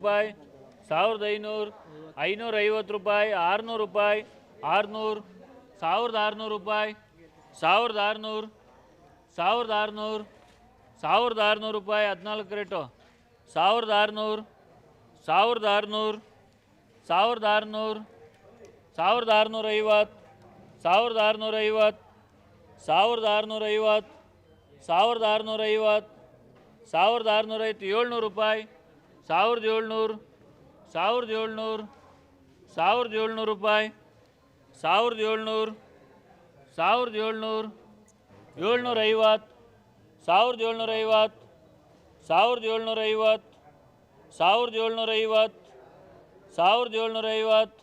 ರೂಪಾಯಿ, ಸಾವಿರದ ಐನೂರು, ಐನೂರ ಐವತ್ತು ರೂಪಾಯಿ, ಆರುನೂರು ರೂಪಾಯಿ, ಆರುನೂರು, ಸಾವಿರದ ಆರುನೂರು ರೂಪಾಯಿ, ಸಾವಿರದ ಆರುನೂರು ಸಾವಿರದ ಆರುನೂರು ಸಾವಿರದ ಆರುನೂರು ರೂಪಾಯಿ, ಹದಿನಾಲ್ಕು ರೇಟು. ಸಾವಿರದ ಆರುನೂರು ಸಾವಿರದ ಆರುನೂರು ಸಾವಿರದ ಆರುನೂರು, ಸಾವಿರದ ಆರುನೂರ ಐವತ್ತು, ಸಾವಿರದ ಆರುನೂರ ಐವತ್ತು, ಸಾವಿರದ ಆರುನೂರ ಐವತ್ತು, ಸಾವಿರದ ಆರುನೂರ ಐವತ್ತು, ಸಾವಿರದ ಆರುನೂರ ಐವತ್ತು, ಏಳ್ನೂರು ರೂಪಾಯಿ ಸಾವಿರದ ಏಳ್ನೂರು ಸಾವಿರದ ಏಳ್ನೂರು ಸಾವಿರದ ಏಳ್ನೂರು ರೂಪಾಯಿ, ಸಾವಿರದ ಏಳ್ನೂರು ಸಾವಿರದ ಏಳ್ನೂರು ಏಳ್ನೂರ ಐವತ್ತು ಸಾವಿರದ ಏಳ್ನೂರ ಐವತ್ತು ಸಾವಿರದ ಏಳ್ನೂರ ಐವತ್ತು ಸಾವಿರದ ಏಳ್ನೂರ ಐವತ್ತು ಸಾವಿರದ ಏಳ್ನೂರ ಐವತ್ತು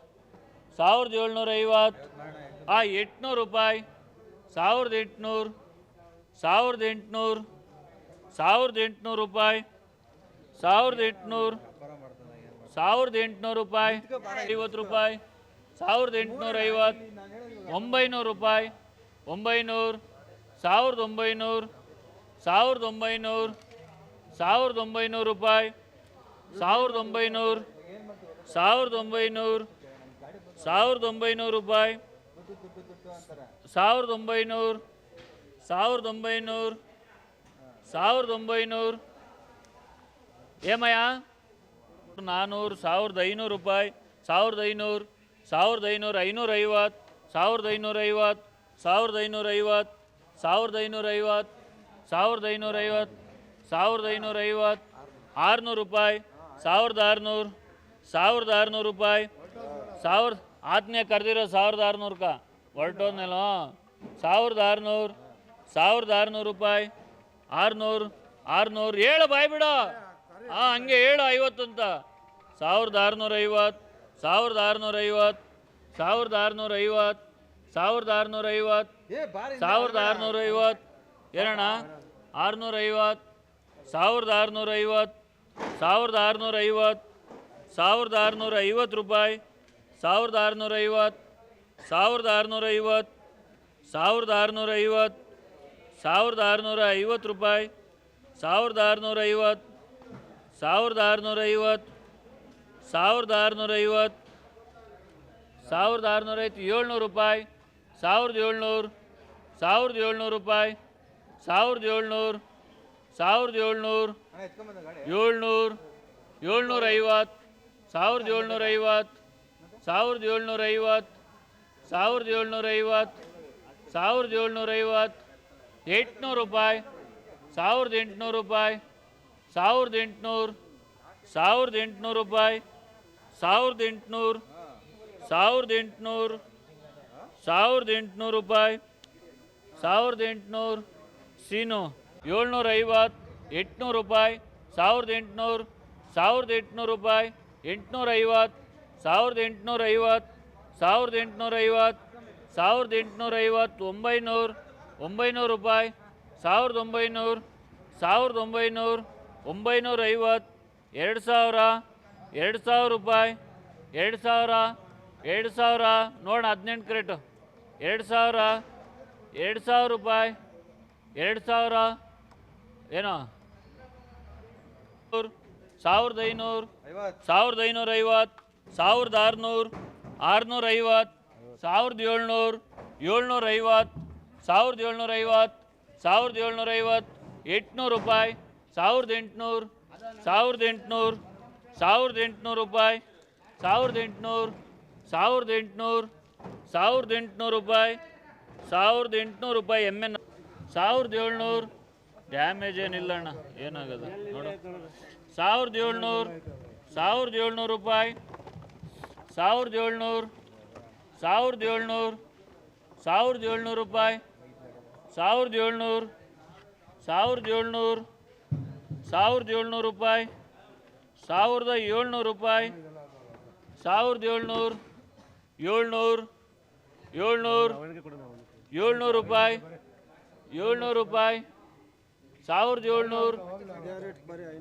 ಸಾವಿರದ ಏಳ್ನೂರ ಐವತ್ತು ಆ ಎಂಟುನೂರು ರೂಪಾಯಿ, ಸಾವಿರದ ಎಂಟುನೂರು ಸಾವಿರದ ಎಂಟುನೂರು ಸಾವಿರದ ಎಂಟುನೂರು ರೂಪಾಯಿ. ಸಾವಿರದ ಎಂಟುನೂರು ಸಾವಿರದ ಎಂಟುನೂರು ರೂಪಾಯಿ, ಐವತ್ತು ರೂಪಾಯಿ, ಸಾವಿರದ ಎಂಟುನೂರ ಐವತ್ತು, ಒಂಬೈನೂರು ರೂಪಾಯಿ, ಒಂಬೈನೂರು, ಸಾವಿರದ ಒಂಬೈನೂರು ಸಾವಿರದ ಒಂಬೈನೂರು ಸಾವಿರದ ಒಂಬೈನೂರು ರೂಪಾಯಿ, ಸಾವಿರದ ಒಂಬೈನೂರು ಸಾವಿರದ ಒಂಬೈನೂರು ಸಾವಿರದ ಒಂಬೈನೂರು ರೂಪಾಯಿ, ಸಾವಿರದ ಒಂಬೈನೂರು ಸಾವಿರದ ಒಂಬೈನೂರು ಸಾವಿರದ ಒಂಬೈನೂರು ಏಮಯ್ಯ ನಾನ್ನೂರು ಸಾವಿರದ ಐನೂರು ರೂಪಾಯಿ, ಸಾವಿರದ ಐನೂರು ಸಾವಿರದ ಐನೂರು ಐವತ್ತು, ಸಾವಿರದ ಐನೂರ ಐವತ್ತು, ಸಾವಿರದ ಐನೂರ ಐವತ್ತು, ಸಾವಿರದ ಐನೂರ ಐವತ್ತು, ಸಾವಿರದ ಐನೂರ ಐವತ್ತು, ಸಾವಿರದ ಐನೂರ ಐವತ್ತು, ಆರುನೂರು ರೂಪಾಯಿ, ಸಾವಿರದ ಆರುನೂರು ಸಾವಿರದ ಆರುನೂರು ರೂಪಾಯಿ ಸಾವಿರದ ಆತ್ಮೀಯ ಕರೆದಿರೋ ಸಾವಿರದ ಆರುನೂರಕ್ಕ ಹೊರಟೋದ್ಮೇಲೆ ಸಾವಿರದ ಆರುನೂರು ಸಾವಿರದ ಆರುನೂರು ರೂಪಾಯಿ, ಆರುನೂರು ಆರುನೂರು, ಏಳು ಬಾಯ್ ಬಿಡು. ಹಾಂ ಹಂಗೆ ಹೇಳು ಐವತ್ತು ಅಂತ ಸಾವಿರದ ಆರುನೂರ ಐವತ್ತು ಸಾವಿರದ ಆರುನೂರ ಐವತ್ತು ಸಾವಿರದ ಆರುನೂರ ಐವತ್ತು ಸಾವಿರದ ಆರುನೂರ ಐವತ್ತು ಸಾವಿರದ ಆರುನೂರ ಐವತ್ತು ಏನಣ್ಣ ಆರುನೂರ ಐವತ್ತು ಸಾವಿರದ ಆರುನೂರ ಐವತ್ತು ಸಾವಿರದ ಆರುನೂರ ಐವತ್ತು ಸಾವಿರದ ಆರುನೂರ ಐವತ್ತು ರೂಪಾಯಿ ಸಾವಿರದ ಆರುನೂರ ಐವತ್ತು ಸಾವಿರದ ಆರುನೂರ ಐವತ್ತು ಸಾವಿರದ ಆರುನೂರ ಐವತ್ತು ಸಾವಿರದ ಆರುನೂರ ಐವತ್ತು ರೂಪಾಯಿ ಸಾವಿರದ ಆರುನೂರ ಐವತ್ತು ಸಾವಿರದ ಆರುನೂರ ಐವತ್ತು ಸಾವಿರದ ಆರುನೂರ ಐವತ್ತು ಸಾವಿರದ ಆರುನೂರ ಐವತ್ತು ಏಳ್ನೂರು ರೂಪಾಯಿ, ಸಾವಿರದ ಏಳ್ನೂರು ಸಾವಿರದ ಏಳ್ನೂರು ರೂಪಾಯಿ, ಸಾವಿರದ ಏಳ್ನೂರು ಸಾವಿರದ ಏಳ್ನೂರು ಏಳ್ನೂರು ಏಳ್ನೂರ ಐವತ್ತು ಸಾವಿರದ ಏಳ್ನೂರ ಐವತ್ತು ಸಾವಿರದ ಏಳ್ನೂರ ಐವತ್ತು ಸಾವಿರದ ಏಳ್ನೂರ ಐವತ್ತು ಸಾವಿರದ ಏಳ್ನೂರ ಐವತ್ತು ಎಂಟುನೂರು ರೂಪಾಯಿ, ಸಾವಿರದ ಎಂಟುನೂರು ರೂಪಾಯಿ ಸಾವಿರದ ಎಂಟುನೂರು ಸಾವಿರದ ಎಂಟುನೂರು ರೂಪಾಯಿ, ಸಾವಿರದ ಎಂಟುನೂರು ಸಾವಿರದ ಎಂಟುನೂರು ಸಾವಿರದ ಎಂಟುನೂರು ರೂಪಾಯಿ, ಸಾವಿರದ ಎಂಟುನೂರು ಸೀನು, ಏಳ್ನೂರ ಐವತ್ತು, ಎಂಟುನೂರು ರೂಪಾಯಿ, ಸಾವಿರದ ಎಂಟುನೂರು ಸಾವಿರದ ಎಂಟುನೂರು ರೂಪಾಯಿ, ಎಂಟುನೂರ ಐವತ್ತು, ಸಾವಿರದ ಎಂಟುನೂರ ಐವತ್ತು, ಸಾವಿರದ ಎಂಟುನೂರ ಐವತ್ತು, ಸಾವಿರದ ಎಂಟುನೂರ ಐವತ್ತು, ಒಂಬೈನೂರು ಒಂಬೈನೂರು ರೂಪಾಯಿ, ಸಾವಿರದ ಒಂಬೈನೂರು ಸಾವಿರದ ಒಂಬೈನೂರು ಒಂಬೈನೂರ ಐವತ್ತು ಎರಡು ಸಾವಿರ ಎರಡು ಸಾವಿರ ರೂಪಾಯಿ ಎರಡು ಸಾವಿರ ಎರಡು ಸಾವಿರ ನೋಡೋಣ ಹದಿನೆಂಟು ಕ್ರೇಟು ಎರಡು ಸಾವಿರ ಎರಡು ಸಾವಿರ ರೂಪಾಯಿ ಎರಡು ಸಾವಿರ ಏನೋ? ಸಾವಿರದ ಐನೂರು ಸಾವಿರದ ಐನೂರ ಐವತ್ತು ಸಾವಿರದ ಆರುನೂರು ಆರುನೂರ ಐವತ್ತು ಸಾವಿರದ ಏಳ್ನೂರು ಏಳ್ನೂರ ಐವತ್ತು ಸಾವಿರದ ಏಳ್ನೂರ ಐವತ್ತು ಸಾವಿರದ ಏಳ್ನೂರ ಐವತ್ತು ಎಂಟುನೂರು ರೂಪಾಯಿ. ಸಾವಿರದ ಎಂಟುನೂರು ಸಾವಿರದ ಎಂಟುನೂರು ಸಾವಿರದ ಎಂಟುನೂರು ರೂಪಾಯಿ, ಸಾವಿರದ ಎಂಟುನೂರು ಸಾವಿರದ ಎಂಟುನೂರು ಸಾವಿರದ ಎಂಟುನೂರು ರೂಪಾಯಿ, ಸಾವಿರದ ಎಂಟುನೂರು ರೂಪಾಯಿ ಎಂ ಎನ್ ಸಾವಿರದ ಏಳ್ನೂರು. ಡ್ಯಾಮೇಜ್ ಏನಿಲ್ಲ ಅಣ್ಣ, ಏನಾಗದ ನೋಡು. ಸಾವಿರದ ಏಳ್ನೂರು ಸಾವಿರದ ಏಳ್ನೂರು ರೂಪಾಯಿ, ಸಾವಿರದ ಏಳ್ನೂರು ಸಾವಿರದ ಏಳ್ನೂರು ಸಾವಿರದ ಏಳ್ನೂರು ರೂಪಾಯಿ, ಸಾವಿರದ ಏಳ್ನೂರು ಸಾವಿರದ ಏಳ್ನೂರು. ಸಾವಿರದ ಏಳ್ನೂರು ರೂಪಾಯಿ, ಸಾವಿರದ ಏಳ್ನೂರು ರೂಪಾಯಿ, ಸಾವಿರದ ಏಳ್ನೂರು ಏಳ್ನೂರು ಏಳ್ನೂರು ಏಳ್ನೂರು ರೂಪಾಯಿ ಏಳ್ನೂರು ರೂಪಾಯಿ, ಸಾವಿರದ ಏಳ್ನೂರು.